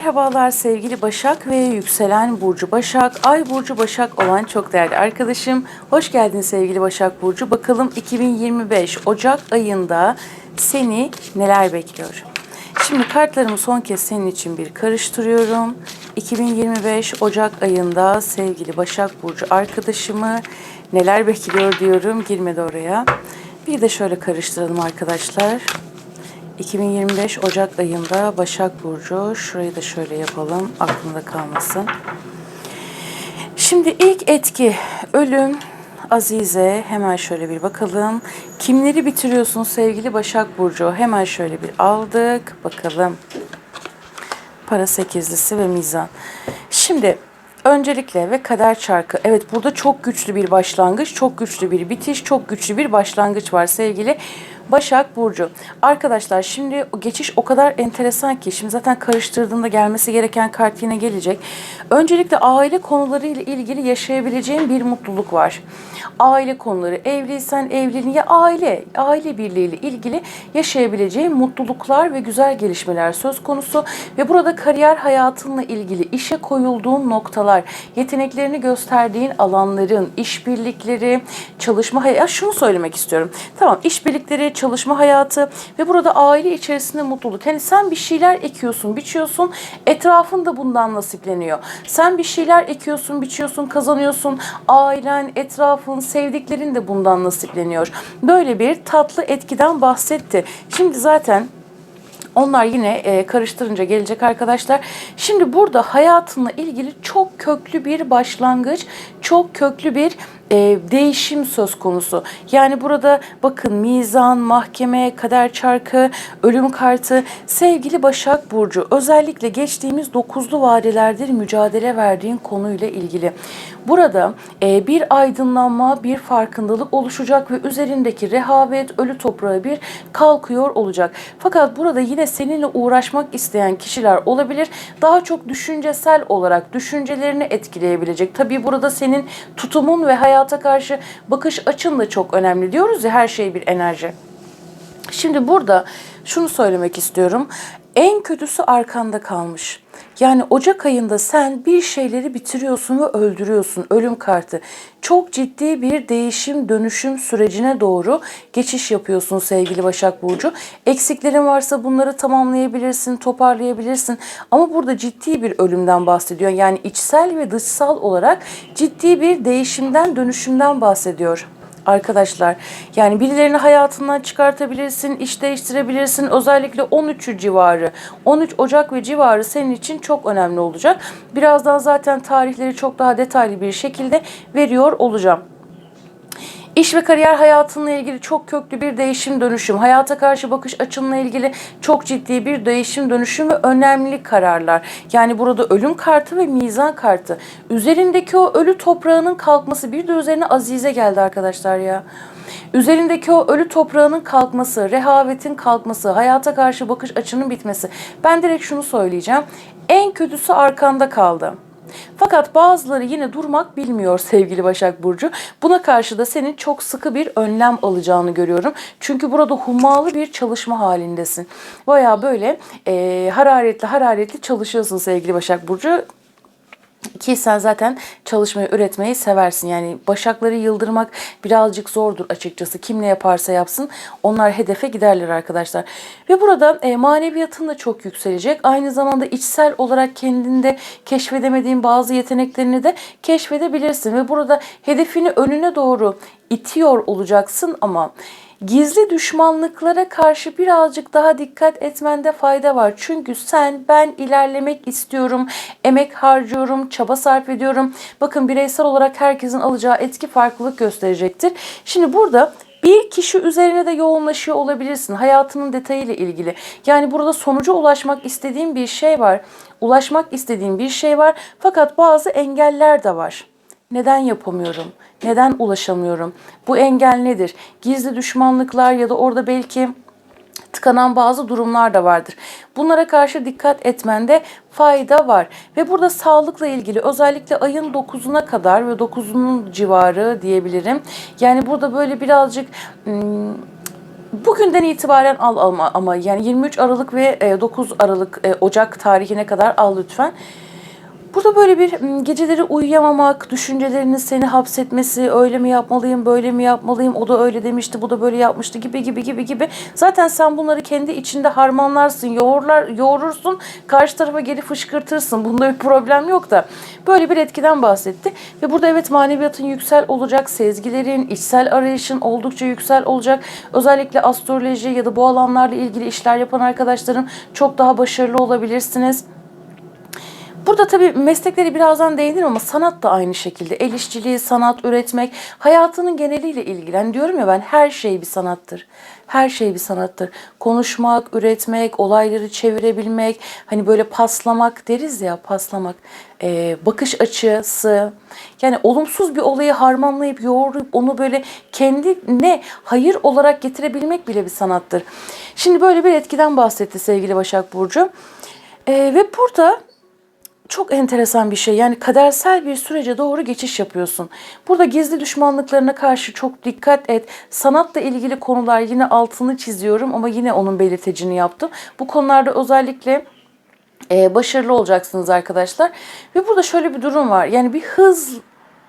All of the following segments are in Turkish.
Merhabalar sevgili Başak ve yükselen Burcu Başak, Ay Burcu Başak olan çok değerli arkadaşım. Hoş geldin sevgili Başak Burcu. Bakalım 2025 Ocak ayında seni neler bekliyor? Şimdi kartlarımı son kez senin için bir karıştırıyorum. 2025 Ocak ayında sevgili Başak Burcu arkadaşımı neler bekliyor diyorum. Girmedi oraya. Bir de şöyle karıştıralım arkadaşlar. 2025 Ocak ayında Başak Burcu. Şurayı da şöyle yapalım. Aklında kalmasın. Şimdi ilk etki ölüm. Azize hemen şöyle bir bakalım. Kimleri bitiriyorsun sevgili Başak Burcu? Hemen şöyle bir aldık. Bakalım. Para sekizlisi ve mizan. Şimdi öncelikle ve kader çarkı. Evet burada çok güçlü bir başlangıç, çok güçlü bir bitiş, çok güçlü bir başlangıç var sevgili Başak Burcu. Arkadaşlar şimdi o geçiş o kadar enteresan ki şimdi zaten karıştırdığında gelmesi gereken kart yine gelecek. Öncelikle aile konuları ile ilgili yaşayabileceğin bir mutluluk var. Aile konuları, evliysen evliliğin ya aile, aile birliği ile ilgili yaşayabileceğin mutluluklar ve güzel gelişmeler söz konusu ve burada kariyer hayatınla ilgili işe koyulduğun noktalar, yeteneklerini gösterdiğin alanların, işbirlikleri, çalışma hayatı, şunu söylemek istiyorum. Tamam işbirlikleri, çalışma hayatı ve burada aile içerisinde mutluluk. Hani sen bir şeyler ekiyorsun, biçiyorsun, etrafın da bundan nasipleniyor. Sen bir şeyler ekiyorsun, biçiyorsun, kazanıyorsun. Ailen, etrafın, sevdiklerin de bundan nasipleniyor. Böyle bir tatlı etkiden bahsetti. Şimdi zaten onlar yine e, karıştırınca gelecek arkadaşlar. Şimdi burada hayatınla ilgili çok köklü bir başlangıç, çok köklü bir e, değişim söz konusu. Yani burada bakın mizan, mahkeme, kader çarkı, ölüm kartı, sevgili Başak Burcu özellikle geçtiğimiz dokuzlu vadelerdir mücadele verdiğin konuyla ilgili. Burada e, bir aydınlanma, bir farkındalık oluşacak ve üzerindeki rehavet, ölü toprağı bir kalkıyor olacak. Fakat burada yine seninle uğraşmak isteyen kişiler olabilir. Daha çok düşüncesel olarak düşüncelerini etkileyebilecek. Tabii burada senin tutumun ve hayata karşı bakış açın da çok önemli. Diyoruz ya her şey bir enerji. Şimdi burada şunu söylemek istiyorum. En kötüsü arkanda kalmış. Yani Ocak ayında sen bir şeyleri bitiriyorsun ve öldürüyorsun. Ölüm kartı. Çok ciddi bir değişim, dönüşüm sürecine doğru geçiş yapıyorsun sevgili Başak Burcu. Eksiklerin varsa bunları tamamlayabilirsin, toparlayabilirsin. Ama burada ciddi bir ölümden bahsediyor. Yani içsel ve dışsal olarak ciddi bir değişimden, dönüşümden bahsediyor arkadaşlar. Yani birilerini hayatından çıkartabilirsin, iş değiştirebilirsin. Özellikle 13 civarı, 13 Ocak ve civarı senin için çok önemli olacak. Birazdan zaten tarihleri çok daha detaylı bir şekilde veriyor olacağım. İş ve kariyer hayatınla ilgili çok köklü bir değişim dönüşüm, hayata karşı bakış açınla ilgili çok ciddi bir değişim dönüşüm ve önemli kararlar. Yani burada ölüm kartı ve mizan kartı. Üzerindeki o ölü toprağının kalkması bir de üzerine azize geldi arkadaşlar ya. Üzerindeki o ölü toprağının kalkması, rehavetin kalkması, hayata karşı bakış açının bitmesi. Ben direkt şunu söyleyeceğim. En kötüsü arkanda kaldı. Fakat bazıları yine durmak bilmiyor sevgili Başak Burcu. Buna karşı da senin çok sıkı bir önlem alacağını görüyorum. Çünkü burada hummalı bir çalışma halindesin. Baya böyle e, hararetli hararetli çalışıyorsun sevgili Başak Burcu. Ki sen zaten çalışmayı, üretmeyi seversin. Yani başakları yıldırmak birazcık zordur açıkçası. Kim ne yaparsa yapsın onlar hedefe giderler arkadaşlar. Ve burada e, maneviyatın da çok yükselecek. Aynı zamanda içsel olarak kendinde keşfedemediğin bazı yeteneklerini de keşfedebilirsin. Ve burada hedefini önüne doğru itiyor olacaksın ama gizli düşmanlıklara karşı birazcık daha dikkat etmende fayda var. Çünkü sen ben ilerlemek istiyorum, emek harcıyorum, çaba sarf ediyorum. Bakın bireysel olarak herkesin alacağı etki farklılık gösterecektir. Şimdi burada bir kişi üzerine de yoğunlaşıyor olabilirsin hayatının detayıyla ilgili. Yani burada sonuca ulaşmak istediğin bir şey var. Ulaşmak istediğin bir şey var fakat bazı engeller de var. Neden yapamıyorum? Neden ulaşamıyorum? Bu engel nedir? Gizli düşmanlıklar ya da orada belki tıkanan bazı durumlar da vardır. Bunlara karşı dikkat etmende fayda var. Ve burada sağlıkla ilgili özellikle ayın 9'una kadar ve 9'unun civarı diyebilirim. Yani burada böyle birazcık Bugünden itibaren al ama, ama yani 23 Aralık ve e, 9 Aralık e, Ocak tarihine kadar al lütfen. Burada böyle bir geceleri uyuyamamak, düşüncelerinin seni hapsetmesi, öyle mi yapmalıyım, böyle mi yapmalıyım, o da öyle demişti, bu da böyle yapmıştı gibi gibi gibi gibi. Zaten sen bunları kendi içinde harmanlarsın, yoğurlar, yoğurursun, karşı tarafa geri fışkırtırsın. Bunda bir problem yok da. Böyle bir etkiden bahsetti. Ve burada evet maneviyatın yüksel olacak, sezgilerin, içsel arayışın oldukça yüksel olacak. Özellikle astroloji ya da bu alanlarla ilgili işler yapan arkadaşların çok daha başarılı olabilirsiniz. Burada tabii meslekleri birazdan değinirim ama sanat da aynı şekilde. El işçiliği, sanat, üretmek, hayatının geneliyle ilgili. Hani diyorum ya ben her şey bir sanattır. Her şey bir sanattır. Konuşmak, üretmek, olayları çevirebilmek, hani böyle paslamak deriz ya paslamak. Ee, bakış açısı. Yani olumsuz bir olayı harmanlayıp yoğurup onu böyle kendine hayır olarak getirebilmek bile bir sanattır. Şimdi böyle bir etkiden bahsetti sevgili Başak Burcu. Ee, ve burada çok enteresan bir şey. Yani kadersel bir sürece doğru geçiş yapıyorsun. Burada gizli düşmanlıklarına karşı çok dikkat et. Sanatla ilgili konular yine altını çiziyorum ama yine onun belirtecini yaptım. Bu konularda özellikle e, başarılı olacaksınız arkadaşlar. Ve burada şöyle bir durum var. Yani bir hız,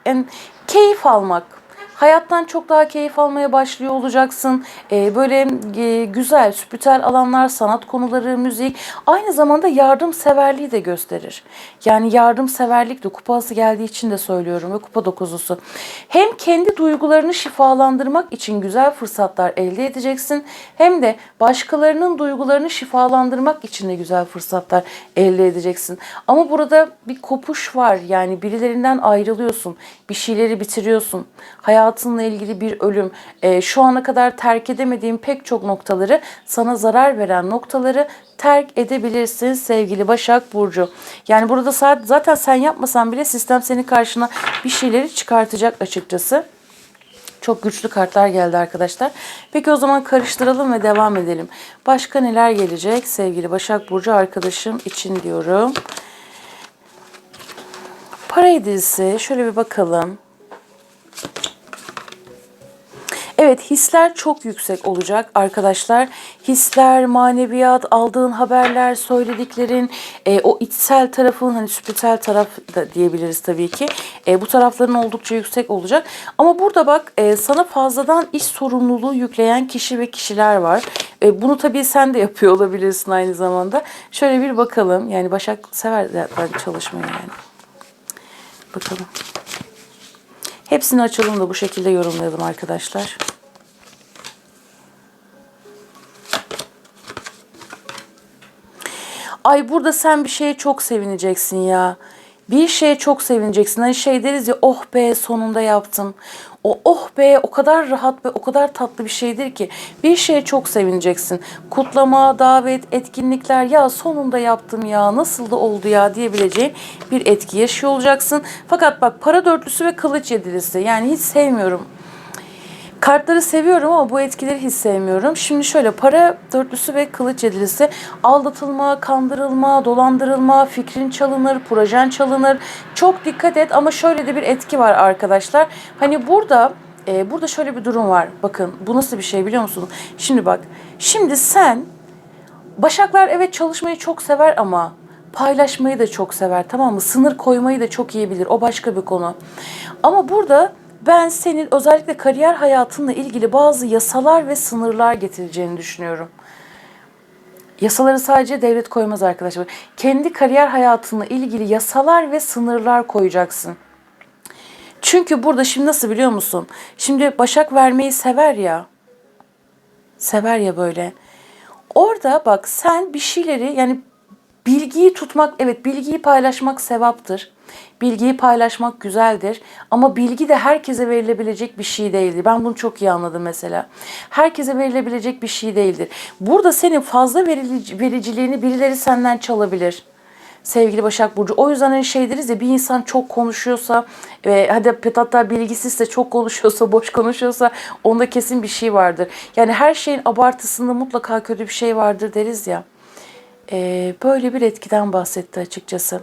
yani keyif almak, hayattan çok daha keyif almaya başlıyor olacaksın. Ee, böyle e, güzel, spiritüel alanlar, sanat konuları, müzik aynı zamanda yardımseverliği de gösterir. Yani yardımseverlik de kupası geldiği için de söylüyorum ve kupa dokuzusu. Hem kendi duygularını şifalandırmak için güzel fırsatlar elde edeceksin hem de başkalarının duygularını şifalandırmak için de güzel fırsatlar elde edeceksin. Ama burada bir kopuş var. Yani birilerinden ayrılıyorsun. Bir şeyleri bitiriyorsun. Hayatınla ilgili bir ölüm. Ee, şu ana kadar terk edemediğin pek çok noktaları, sana zarar veren noktaları terk edebilirsin sevgili Başak Burcu. Yani burada zaten sen yapmasan bile sistem senin karşına bir şeyleri çıkartacak açıkçası. Çok güçlü kartlar geldi arkadaşlar. Peki o zaman karıştıralım ve devam edelim. Başka neler gelecek sevgili Başak Burcu arkadaşım için diyorum. Para hediyesi şöyle bir bakalım. Evet hisler çok yüksek olacak arkadaşlar. Hisler, maneviyat, aldığın haberler, söylediklerin, e, o içsel tarafın hani spiritüel taraf da diyebiliriz tabii ki. E, bu tarafların oldukça yüksek olacak. Ama burada bak e, sana fazladan iş sorumluluğu yükleyen kişi ve kişiler var. E, bunu tabii sen de yapıyor olabilirsin aynı zamanda. Şöyle bir bakalım. Yani Başak sever zaten çalışmayı yani. Bakalım. Hepsini açalım da bu şekilde yorumlayalım arkadaşlar. Ay burada sen bir şeye çok sevineceksin ya. Bir şeye çok sevineceksin. Hani şey deriz ya oh be sonunda yaptım. O oh be o kadar rahat ve o kadar tatlı bir şeydir ki bir şeye çok sevineceksin. Kutlama, davet, etkinlikler ya sonunda yaptım ya nasıl da oldu ya diyebileceğin bir etki yaşıyor olacaksın. Fakat bak para dörtlüsü ve kılıç yedilisi yani hiç sevmiyorum. Kartları seviyorum ama bu etkileri hiç sevmiyorum. Şimdi şöyle para dörtlüsü ve kılıç yedilisi aldatılma, kandırılma, dolandırılma, fikrin çalınır, projen çalınır. Çok dikkat et ama şöyle de bir etki var arkadaşlar. Hani burada e, burada şöyle bir durum var. Bakın bu nasıl bir şey biliyor musunuz? Şimdi bak. Şimdi sen Başaklar evet çalışmayı çok sever ama paylaşmayı da çok sever tamam mı? Sınır koymayı da çok iyi bilir. O başka bir konu. Ama burada ben senin özellikle kariyer hayatınla ilgili bazı yasalar ve sınırlar getireceğini düşünüyorum. Yasaları sadece devlet koymaz arkadaşlar. Kendi kariyer hayatınla ilgili yasalar ve sınırlar koyacaksın. Çünkü burada şimdi nasıl biliyor musun? Şimdi Başak vermeyi sever ya. Sever ya böyle. Orada bak sen bir şeyleri yani bilgiyi tutmak evet bilgiyi paylaşmak sevaptır. Bilgiyi paylaşmak güzeldir ama bilgi de herkese verilebilecek bir şey değildir. Ben bunu çok iyi anladım mesela. Herkese verilebilecek bir şey değildir. Burada senin fazla verici, vericiliğini birileri senden çalabilir sevgili Başak Burcu. O yüzden hani şey deriz ya bir insan çok konuşuyorsa ve hadi hatta bilgisizse çok konuşuyorsa, boş konuşuyorsa onda kesin bir şey vardır. Yani her şeyin abartısında mutlaka kötü bir şey vardır deriz ya. Ee, böyle bir etkiden bahsetti açıkçası.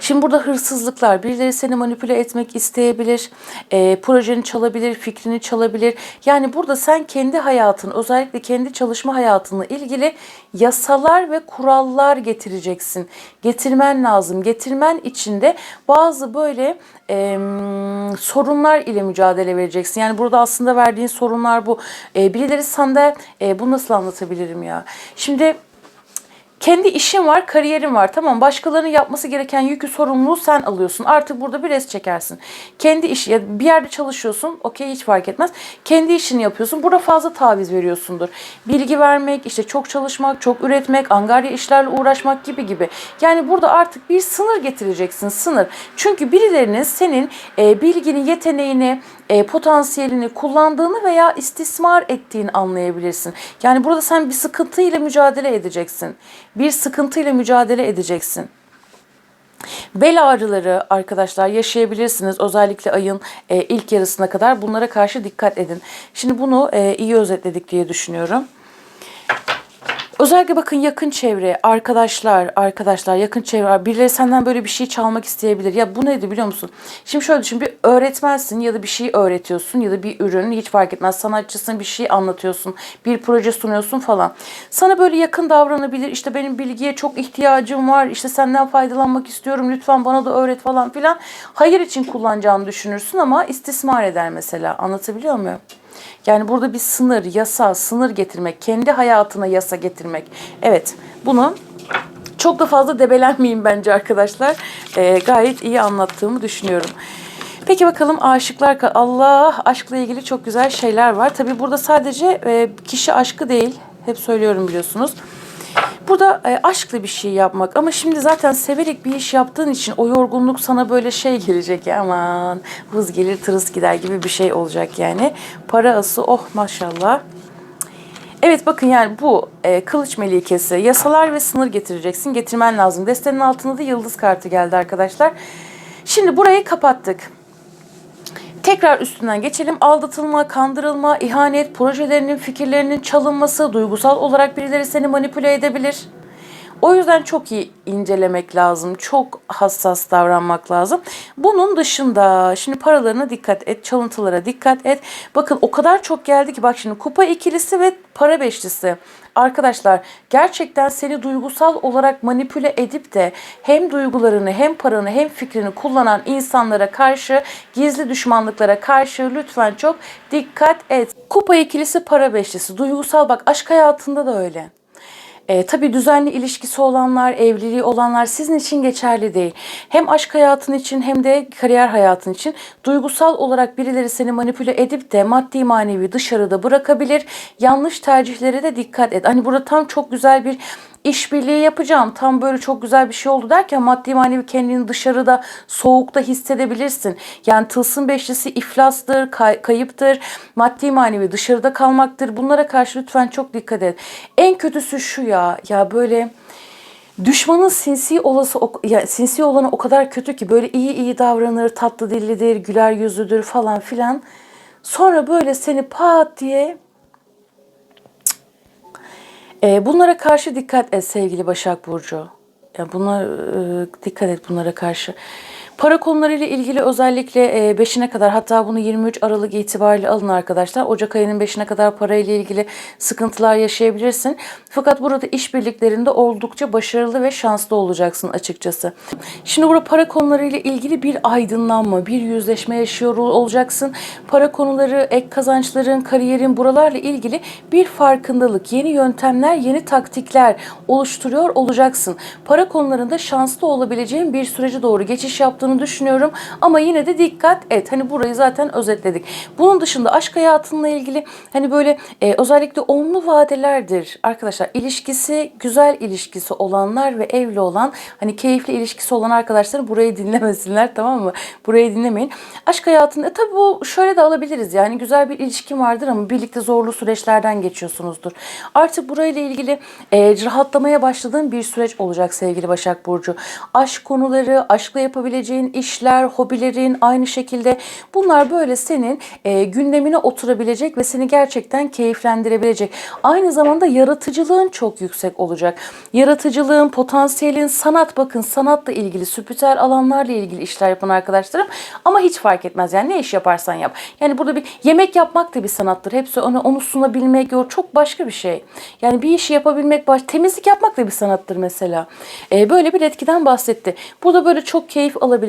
Şimdi burada hırsızlıklar, birileri seni manipüle etmek isteyebilir, e, projeni çalabilir, fikrini çalabilir. Yani burada sen kendi hayatın, özellikle kendi çalışma hayatınla ilgili yasalar ve kurallar getireceksin. Getirmen lazım. Getirmen için de bazı böyle e, sorunlar ile mücadele vereceksin. Yani burada aslında verdiğin sorunlar bu. E, birileri sende, e, bunu nasıl anlatabilirim ya? Şimdi kendi işin var, kariyerin var. Tamam başkalarının yapması gereken yükü, sorumluluğu sen alıyorsun. Artık burada bir res çekersin. Kendi işi, ya bir yerde çalışıyorsun. Okey hiç fark etmez. Kendi işini yapıyorsun. Burada fazla taviz veriyorsundur. Bilgi vermek, işte çok çalışmak, çok üretmek, angarya işlerle uğraşmak gibi gibi. Yani burada artık bir sınır getireceksin. Sınır. Çünkü birilerinin senin e, bilgini, yeteneğini, e, potansiyelini kullandığını veya istismar ettiğini anlayabilirsin. Yani burada sen bir sıkıntıyla mücadele edeceksin. Bir sıkıntıyla mücadele edeceksin. Bel ağrıları arkadaşlar yaşayabilirsiniz. Özellikle ayın e, ilk yarısına kadar bunlara karşı dikkat edin. Şimdi bunu e, iyi özetledik diye düşünüyorum. Özellikle bakın yakın çevre, arkadaşlar, arkadaşlar, yakın çevre, birileri senden böyle bir şey çalmak isteyebilir. Ya bu neydi biliyor musun? Şimdi şöyle düşün, bir öğretmensin ya da bir şey öğretiyorsun ya da bir ürün hiç fark etmez. Sanatçısın, bir şey anlatıyorsun, bir proje sunuyorsun falan. Sana böyle yakın davranabilir, işte benim bilgiye çok ihtiyacım var, işte senden faydalanmak istiyorum, lütfen bana da öğret falan filan. Hayır için kullanacağını düşünürsün ama istismar eder mesela. Anlatabiliyor muyum? Yani burada bir sınır, yasa, sınır getirmek, kendi hayatına yasa getirmek. Evet, bunu çok da fazla debelenmeyeyim bence arkadaşlar. Ee, gayet iyi anlattığımı düşünüyorum. Peki bakalım aşıklar, Allah aşkla ilgili çok güzel şeyler var. Tabi burada sadece e, kişi aşkı değil, hep söylüyorum biliyorsunuz. Burada e, aşkla bir şey yapmak ama şimdi zaten severek bir iş yaptığın için o yorgunluk sana böyle şey gelecek ya aman hız gelir tırıs gider gibi bir şey olacak yani. Para ası oh maşallah. Evet bakın yani bu e, kılıç melikesi yasalar ve sınır getireceksin getirmen lazım. Destenin altında da yıldız kartı geldi arkadaşlar. Şimdi burayı kapattık. Tekrar üstünden geçelim. Aldatılma, kandırılma, ihanet, projelerinin, fikirlerinin çalınması, duygusal olarak birileri seni manipüle edebilir. O yüzden çok iyi incelemek lazım. Çok hassas davranmak lazım. Bunun dışında şimdi paralarına dikkat et, çalıntılara dikkat et. Bakın o kadar çok geldi ki bak şimdi kupa ikilisi ve para beşlisi. Arkadaşlar gerçekten seni duygusal olarak manipüle edip de hem duygularını hem paranı hem fikrini kullanan insanlara karşı gizli düşmanlıklara karşı lütfen çok dikkat et. Kupa ikilisi para beşlisi duygusal bak aşk hayatında da öyle. E, tabii düzenli ilişkisi olanlar, evliliği olanlar sizin için geçerli değil. Hem aşk hayatın için hem de kariyer hayatın için duygusal olarak birileri seni manipüle edip de maddi manevi dışarıda bırakabilir. Yanlış tercihlere de dikkat et. Hani burada tam çok güzel bir işbirliği yapacağım. Tam böyle çok güzel bir şey oldu derken maddi manevi kendini dışarıda soğukta hissedebilirsin. Yani tılsım beşlisi iflastır, kay- kayıptır, maddi manevi dışarıda kalmaktır. Bunlara karşı lütfen çok dikkat et. En kötüsü şu ya, ya böyle düşmanın sinsi olası ya sinsi olanı o kadar kötü ki böyle iyi iyi davranır, tatlı dillidir, güler yüzlüdür falan filan. Sonra böyle seni pat diye e, bunlara karşı dikkat et sevgili Başak Burcu. Ya bunlar e, dikkat et bunlara karşı. Para konularıyla ilgili özellikle 5'ine kadar hatta bunu 23 Aralık itibariyle alın arkadaşlar. Ocak ayının 5'ine kadar parayla ilgili sıkıntılar yaşayabilirsin. Fakat burada işbirliklerinde oldukça başarılı ve şanslı olacaksın açıkçası. Şimdi burada para konularıyla ilgili bir aydınlanma, bir yüzleşme yaşıyor olacaksın. Para konuları, ek kazançların, kariyerin buralarla ilgili bir farkındalık, yeni yöntemler, yeni taktikler oluşturuyor olacaksın. Para konularında şanslı olabileceğin bir sürece doğru geçiş yaptığını düşünüyorum. Ama yine de dikkat et. Hani burayı zaten özetledik. Bunun dışında aşk hayatınla ilgili hani böyle e, özellikle olumlu vadelerdir. Arkadaşlar ilişkisi güzel ilişkisi olanlar ve evli olan hani keyifli ilişkisi olan arkadaşlar burayı dinlemesinler tamam mı? Burayı dinlemeyin. Aşk hayatında e, bu şöyle de alabiliriz. Yani güzel bir ilişkin vardır ama birlikte zorlu süreçlerden geçiyorsunuzdur. Artık burayla ilgili e, rahatlamaya başladığın bir süreç olacak sevgili Başak Burcu. Aşk konuları, aşkla yapabileceğin potansiyelin, işler, hobilerin aynı şekilde bunlar böyle senin e, gündemine oturabilecek ve seni gerçekten keyiflendirebilecek. Aynı zamanda yaratıcılığın çok yüksek olacak. Yaratıcılığın, potansiyelin, sanat bakın sanatla ilgili, spiritüel alanlarla ilgili işler yapan arkadaşlarım ama hiç fark etmez yani ne iş yaparsan yap. Yani burada bir yemek yapmak da bir sanattır. Hepsi onu, onu sunabilmek o çok başka bir şey. Yani bir işi yapabilmek, baş, temizlik yapmak da bir sanattır mesela. Ee, böyle bir etkiden bahsetti. Burada böyle çok keyif alabileceğin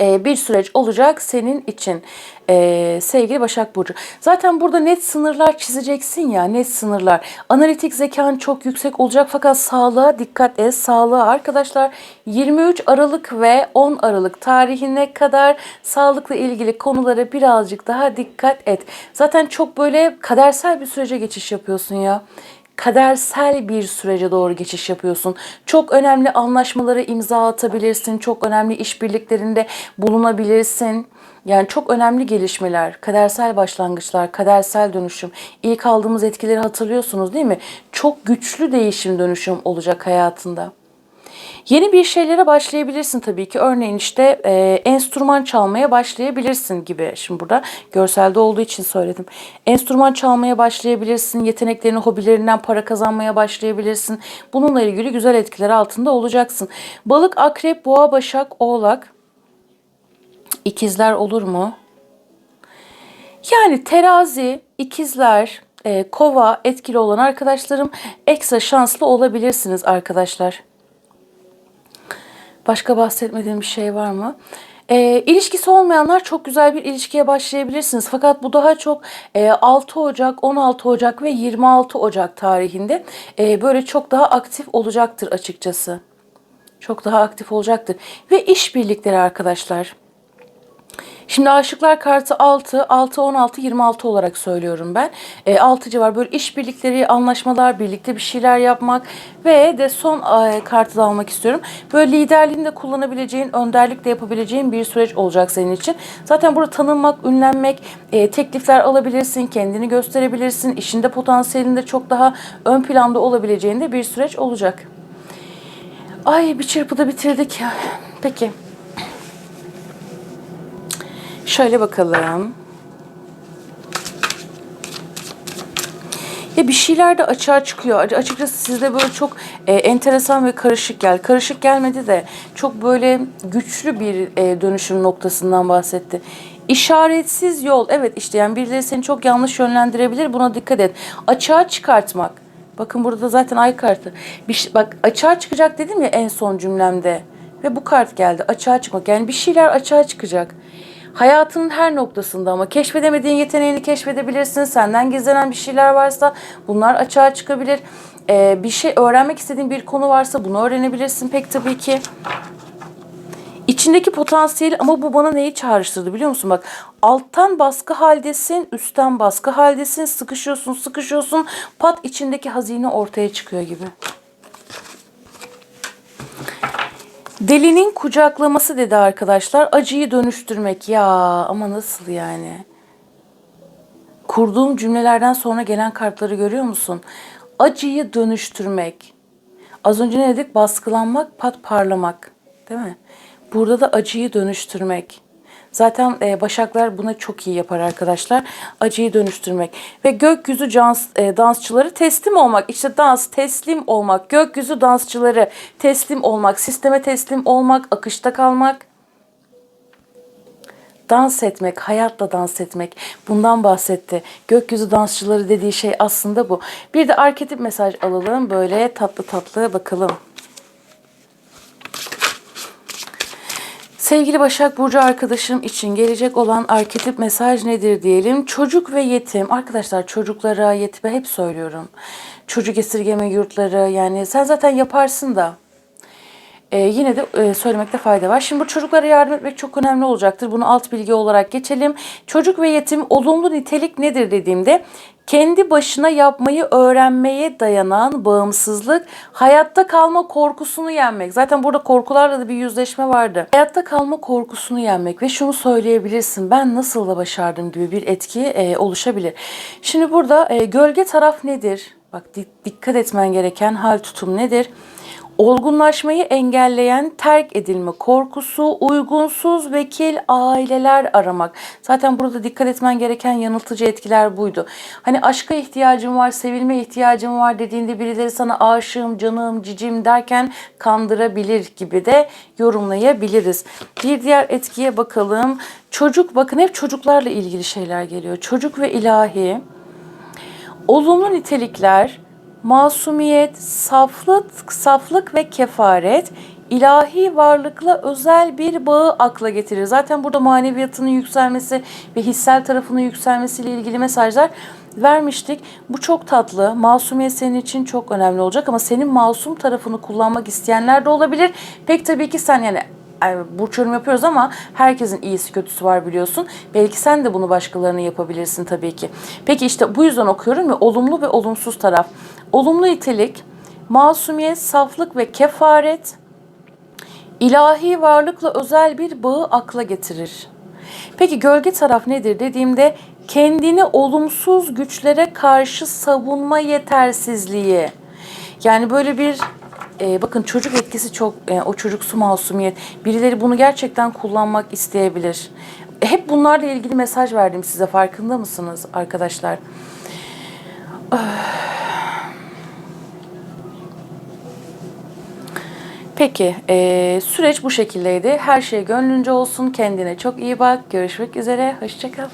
e, bir süreç olacak senin için e, sevgili Başak Burcu. Zaten burada net sınırlar çizeceksin ya net sınırlar. Analitik zekan çok yüksek olacak fakat sağlığa dikkat et. Sağlığa arkadaşlar 23 Aralık ve 10 Aralık tarihine kadar sağlıkla ilgili konulara birazcık daha dikkat et. Zaten çok böyle kadersel bir sürece geçiş yapıyorsun ya kadersel bir sürece doğru geçiş yapıyorsun. Çok önemli anlaşmalara imza atabilirsin. Çok önemli işbirliklerinde bulunabilirsin. Yani çok önemli gelişmeler, kadersel başlangıçlar, kadersel dönüşüm. İlk aldığımız etkileri hatırlıyorsunuz değil mi? Çok güçlü değişim dönüşüm olacak hayatında. Yeni bir şeylere başlayabilirsin tabii ki. Örneğin işte e, enstrüman çalmaya başlayabilirsin gibi. Şimdi burada görselde olduğu için söyledim. Enstrüman çalmaya başlayabilirsin. Yeteneklerini, hobilerinden para kazanmaya başlayabilirsin. Bununla ilgili güzel etkiler altında olacaksın. Balık, akrep, boğa, başak, oğlak. İkizler olur mu? Yani terazi, ikizler, e, kova etkili olan arkadaşlarım ekstra şanslı olabilirsiniz arkadaşlar. Başka bahsetmediğim bir şey var mı? E, ilişkisi olmayanlar çok güzel bir ilişkiye başlayabilirsiniz. Fakat bu daha çok e, 6 Ocak, 16 Ocak ve 26 Ocak tarihinde e, böyle çok daha aktif olacaktır açıkçası. Çok daha aktif olacaktır. Ve işbirlikleri arkadaşlar. Şimdi aşıklar kartı 6, 6, 16, 26 olarak söylüyorum ben. E, 6 civar böyle işbirlikleri, anlaşmalar, birlikte bir şeyler yapmak ve de son e, kartı da almak istiyorum. Böyle liderliğini de kullanabileceğin, önderlik de yapabileceğin bir süreç olacak senin için. Zaten burada tanınmak, ünlenmek, e, teklifler alabilirsin, kendini gösterebilirsin. işinde potansiyelinde çok daha ön planda olabileceğin de bir süreç olacak. Ay bir çırpıda bitirdik ya. Peki. Şöyle bakalım. Ya bir şeyler de açığa çıkıyor. Açıkçası sizde böyle çok e, enteresan ve karışık gel. Karışık gelmedi de çok böyle güçlü bir e, dönüşüm noktasından bahsetti. İşaretsiz yol. Evet işte yani birileri seni çok yanlış yönlendirebilir. Buna dikkat et. Açığa çıkartmak. Bakın burada zaten ay kartı. Bir, şey- bak açığa çıkacak dedim ya en son cümlemde. Ve bu kart geldi. Açığa çıkmak. Yani bir şeyler açığa çıkacak. Hayatının her noktasında ama keşfedemediğin yeteneğini keşfedebilirsin. Senden gizlenen bir şeyler varsa bunlar açığa çıkabilir. Ee, bir şey öğrenmek istediğin bir konu varsa bunu öğrenebilirsin pek tabii ki. İçindeki potansiyeli ama bu bana neyi çağrıştırdı biliyor musun? Bak alttan baskı haldesin, üstten baskı haldesin, sıkışıyorsun, sıkışıyorsun. Pat içindeki hazine ortaya çıkıyor gibi. Delinin kucaklaması dedi arkadaşlar. Acıyı dönüştürmek. Ya ama nasıl yani? Kurduğum cümlelerden sonra gelen kartları görüyor musun? Acıyı dönüştürmek. Az önce ne dedik? Baskılanmak, pat parlamak. Değil mi? Burada da acıyı dönüştürmek. Zaten e, başaklar buna çok iyi yapar arkadaşlar. Acıyı dönüştürmek. Ve gökyüzü dans, e, dansçıları teslim olmak. İşte dans, teslim olmak. Gökyüzü dansçıları teslim olmak. Sisteme teslim olmak. Akışta kalmak. Dans etmek, hayatla dans etmek. Bundan bahsetti. Gökyüzü dansçıları dediği şey aslında bu. Bir de arketip mesaj alalım. Böyle tatlı tatlı bakalım. Sevgili Başak Burcu arkadaşım için gelecek olan arketip mesaj nedir diyelim. Çocuk ve yetim. Arkadaşlar çocuklara, yetime hep söylüyorum. Çocuk esirgeme yurtları yani sen zaten yaparsın da. Ee, yine de e, söylemekte fayda var. Şimdi bu çocuklara yardım etmek çok önemli olacaktır. Bunu alt bilgi olarak geçelim. Çocuk ve yetim olumlu nitelik nedir dediğimde kendi başına yapmayı öğrenmeye dayanan bağımsızlık, hayatta kalma korkusunu yenmek. Zaten burada korkularla da bir yüzleşme vardı. Hayatta kalma korkusunu yenmek ve şunu söyleyebilirsin. Ben nasıl da başardım gibi bir etki e, oluşabilir. Şimdi burada e, gölge taraf nedir? Bak di- dikkat etmen gereken hal tutum nedir? Olgunlaşmayı engelleyen terk edilme korkusu, uygunsuz vekil aileler aramak. Zaten burada dikkat etmen gereken yanıltıcı etkiler buydu. Hani aşka ihtiyacım var, sevilme ihtiyacım var dediğinde birileri sana aşığım, canım, cicim derken kandırabilir gibi de yorumlayabiliriz. Bir diğer etkiye bakalım. Çocuk, bakın hep çocuklarla ilgili şeyler geliyor. Çocuk ve ilahi. Olumlu nitelikler, masumiyet, saflık, saflık ve kefaret ilahi varlıkla özel bir bağı akla getirir. Zaten burada maneviyatının yükselmesi ve hissel tarafının yükselmesiyle ilgili mesajlar vermiştik. Bu çok tatlı. Masumiyet senin için çok önemli olacak ama senin masum tarafını kullanmak isteyenler de olabilir. Pek tabii ki sen yani yani burç yorum yapıyoruz ama herkesin iyisi kötüsü var biliyorsun. Belki sen de bunu başkalarına yapabilirsin tabii ki. Peki işte bu yüzden okuyorum ya olumlu ve olumsuz taraf. Olumlu nitelik, masumiyet, saflık ve kefaret ilahi varlıkla özel bir bağı akla getirir. Peki gölge taraf nedir dediğimde kendini olumsuz güçlere karşı savunma yetersizliği. Yani böyle bir e, bakın çocuk etkisi çok e, o çocuksu masumiyet. Birileri bunu gerçekten kullanmak isteyebilir. Hep bunlarla ilgili mesaj verdim size farkında mısınız arkadaşlar? Peki, e, süreç bu şekildeydi. Her şey gönlünce olsun. Kendine çok iyi bak. Görüşmek üzere. Hoşçakal.